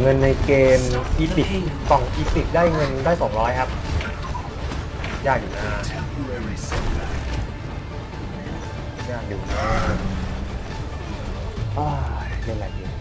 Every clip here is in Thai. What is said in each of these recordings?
เงินในเกมอีพิกกล่องอีพิกได้เงินได้ 200 ครับ ยากอยู่นะยากอยู่นะอ้าเล่นอะไรดี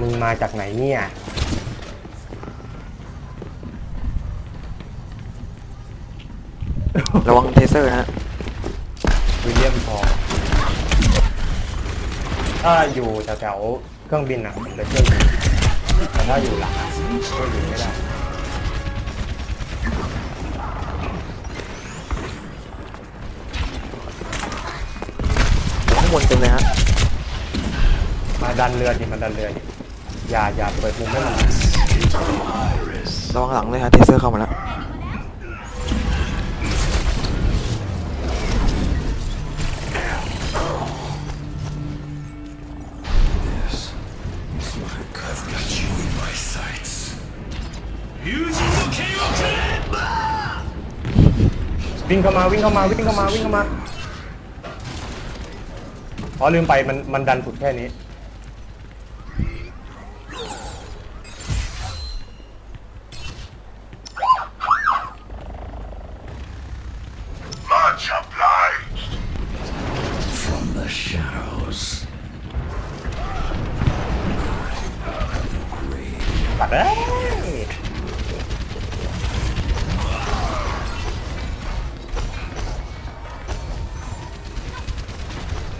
มึงมาจากไหนเนี่ยระวังเทเซอร์นะฮะวิลเลียมพอลถ้าอยู่แถวๆเครื่องบินอะผมจะช่วยยิงแต่ถ้าอยู่หลังอะช่วยยิงไม่ได้ข้างบนเต็มเลยฮะมาดันเรือดิมาดันเรือดิ อย่าอย่าเปิดมุมให้มัน Into the iris. ระวังหลังเลยฮะเทเซอร์เข้ามาแล้ว This is like I've got you in my sights. Using the Kaioken! วิ่งเข้ามาวิ่งเข้ามาวิ่งเข้ามาวิ่งเข้ามาอ๋อลืมไปมันมันดันสุดแค่นี้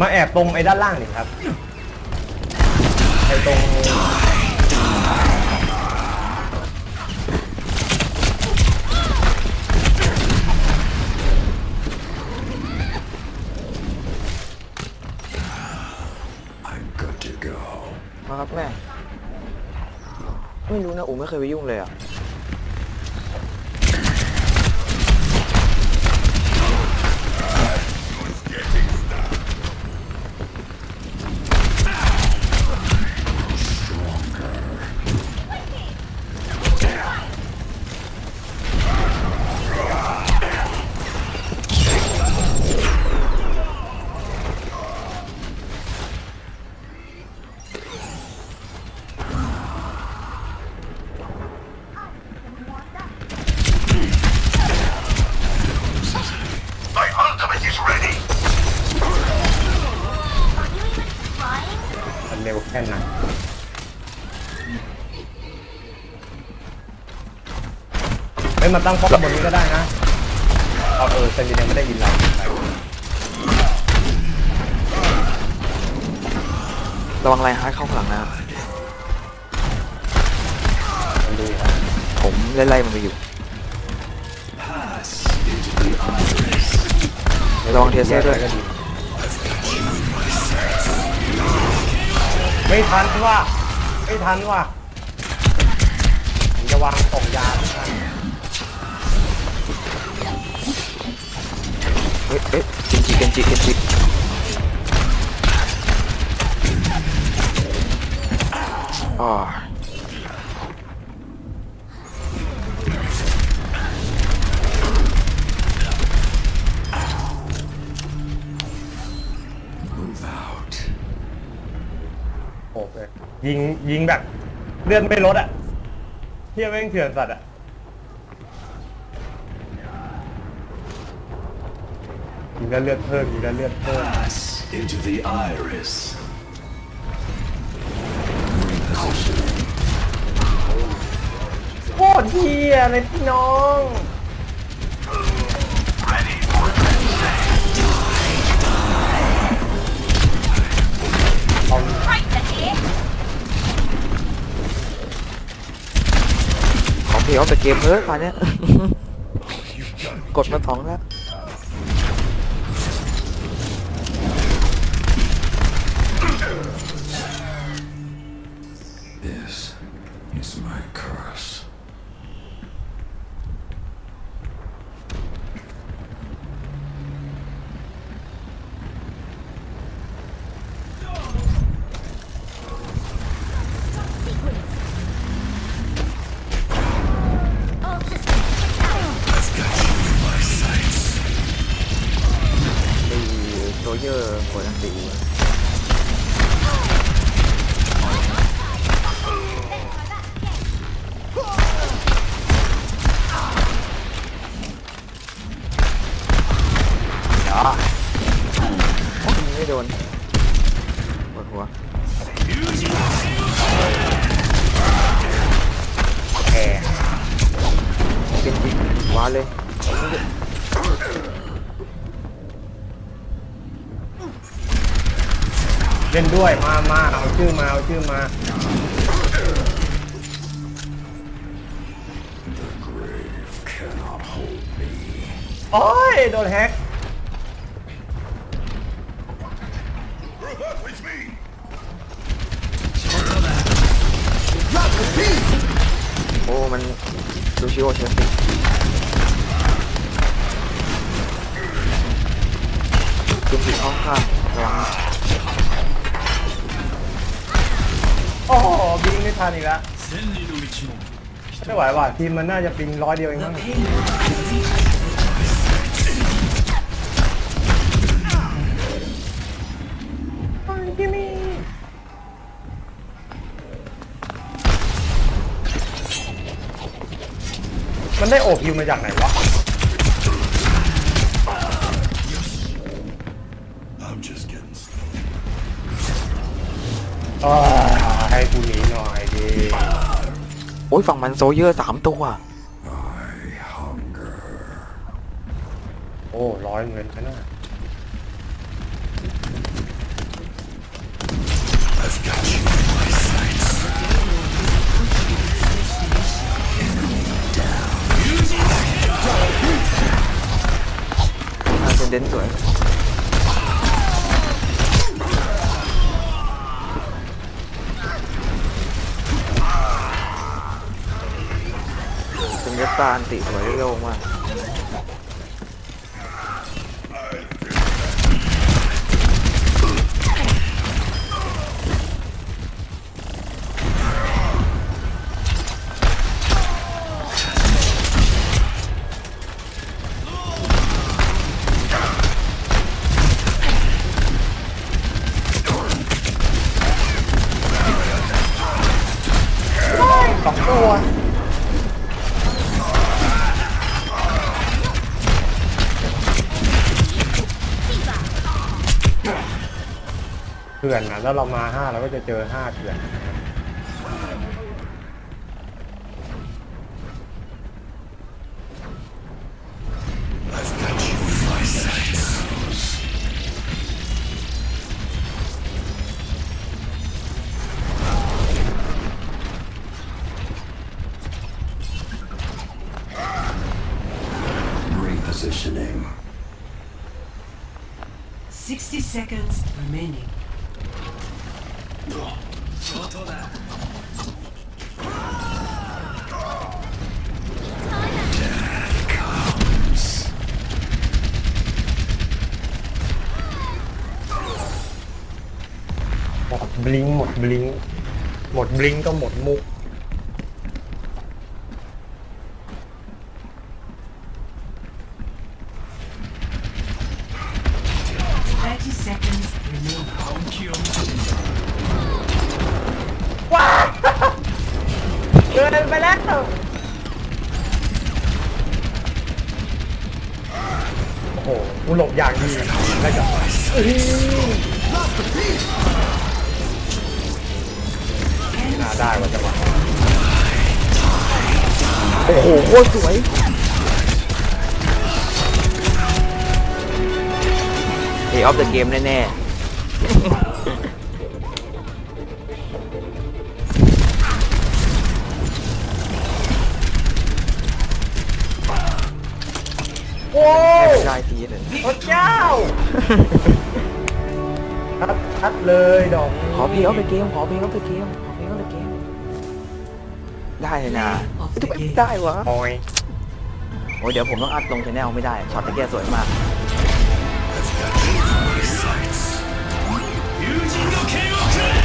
มาแอบตรงไอ้ด้านล่างนี่ครับไอ้ตรง I'm good to go. มาครับแม่ ไม่รู้นะอูไม่เคยไปยุ่งเลยอะ มันเร็วแค่ไหนเฮ้ยมาตั้งป้อมบนนี้ก็ได้นะเอาเออเซนดินยังไม่ได้ยินเราไประวังไลน์ฮาร์ดเข้าข้างหลังนะฮะมันดูครับผมไล่ๆมันไปอยู่ Pass into the iris. เดี๋ยวระวังเทเซอร์ด้วยก็ดี ไม่ทันว่ะไม่ทันว่ะผมจะวางส่งยาไม่ทันเฮ้ยเฮ้ยเกนจิเกนจิเกนจิ โอ้โหยิงยิงแบบเลือดไม่ลดอะเที่ยแม่งเถื่อนสัตว์อะยิงแล้วเลือดเพิ่มยิงแล้วเลือดเพิ่ม Pass into the iris. Repositioning. โคตรเฮียเลยพี่น้อง องเพลย์ออฟเดอะเกมเฮ้ยตอนเนี้ย กดมาสองแล้ว โซเยอร์กดอันตีอ๋อโอ้ยไม่โดนปวดหัวแอเป็นจิว้าเลย เล่นด้วยมามาเอาชื่อมาเอาชื่อมาโอ้ยโดนแฮกโอ้ มันดูชิโอเชฟฟิคุณผิดห้องข้างระวัง โอ้โหบิงไม่ทันอีกแล้วไม่ไหวว่ะทีมมันน่าจะปิงร้อยเดียวเองมั้งพี่มีมันได้โอคิวมาจากไหนวะ I'm just getting started. อ่า ให้กูหนีหน่อยดิโอ้ยฝั่งมันโซเยอร์สามตัว I hunger. โอ้ร้อยเงินขนาด I've got you in my sights. อาเซนเดนสวย ตาอันติสวยเร็วมาก เถื่อนนะแล้วเรามาห้าเราก็จะเจอห้าเถื่อน I've got you in my sights. Repositioning. 60 seconds remaining. บลิงหมดบลิงหมดบลิงก็หมดมุก ว้าเกินไปแล้วโอ้โหหลบอย่างดีได้วก็ ได้ว่าจังหวะโอ้โหโคตรสวยเอออฟเดอะเกมแน่โอ้ๆให้มันได้ทีเลยพระเจ้าชัดชัดเลยดอกขอเพลงออฟเดอะเกมขอเพลงออฟเดอะเกมขอเพลงออฟเดอะเกม ได้เลยนะทำไมไม่ได้วะ มอย โอ้ยเดี๋ยวผมต้องอัดลงชแนลไม่ได้ ช็อตตะเกียสวยมาก 友人の剣をくれ